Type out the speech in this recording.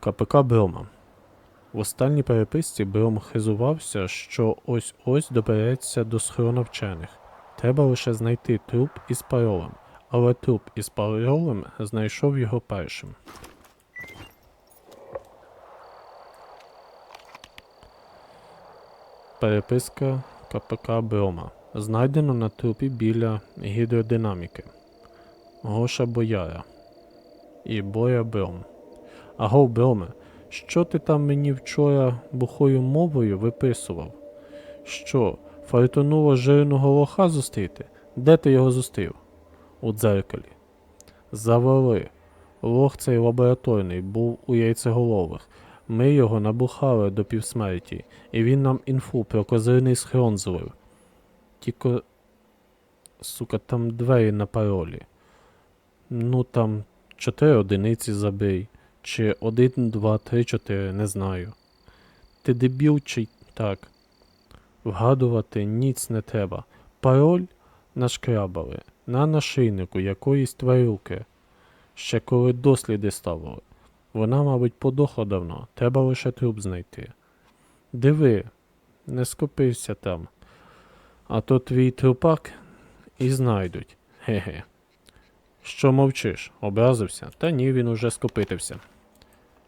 КПК Брома. В останній переписці Бром хизувався, що ось-ось добереться до схорону вчених. Треба лише знайти труп із паролем, але труп із паролем знайшов його першим. Переписка КПК Брома. Знайдено на трупі біля гідродинаміки. Гоша Бояра. І Боя Бром. Агов, Броме, що ти там мені вчора бухою мовою виписував? Що, фартонуло жирного лоха зустріти? Де ти його зустрів? У дзеркалі. Завали. Лох цей лабораторний був у яйцеголових. Ми його набухали до півсмерті, і він нам інфу про козирний схрон злив. Тільки, сука, там двері на паролі. Ну там чотири одиниці забий. Чи один, два, три, чотири, не знаю. Ти дебіл чи так? Вгадувати ніц не треба. Пароль нашкрабали на нашийнику якоїсь тварюки. Ще коли досліди ставили. Вона, мабуть, подохла давно, треба лише труп знайти. Диви, не скупився там. А то твій трупак і знайдуть. Ге-ге. Що мовчиш? Образився? Та ні, він уже скопитився.